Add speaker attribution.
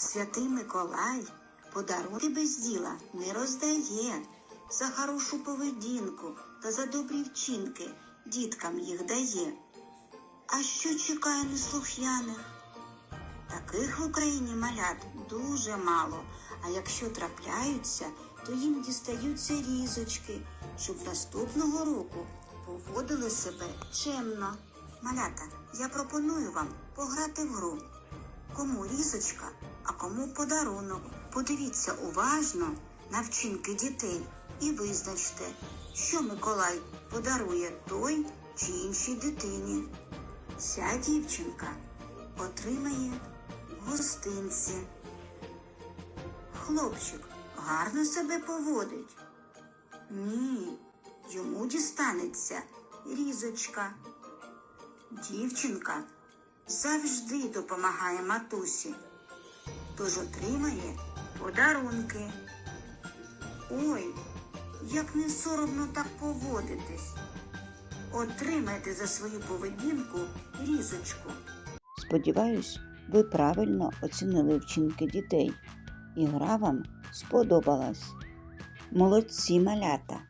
Speaker 1: Святий Миколай подарунки без діла не роздає. За хорошу поведінку та за добрі вчинки діткам їх дає. А що чекає неслухняних? Таких в Україні малят дуже мало, а якщо трапляються, то їм дістаються різочки, щоб наступного року поводили себе чемно. Малята, я пропоную вам пограти в гру. Кому різочка, а кому подарунок. Подивіться уважно на вчинки дітей і визначте, що Миколай подарує той чи іншій дитині. Ця дівчинка отримає гостинці. Хлопчик гарно себе поводить. Ні, йому дістанеться різочка. Дівчинка завжди допомагає матусі, тож отримає подарунки. Ой, як не соромно так поводитись. Отримайте за свою поведінку різочку.
Speaker 2: Сподіваюсь, ви правильно оцінили вчинки дітей, і гра вам сподобалась. Молодці малята!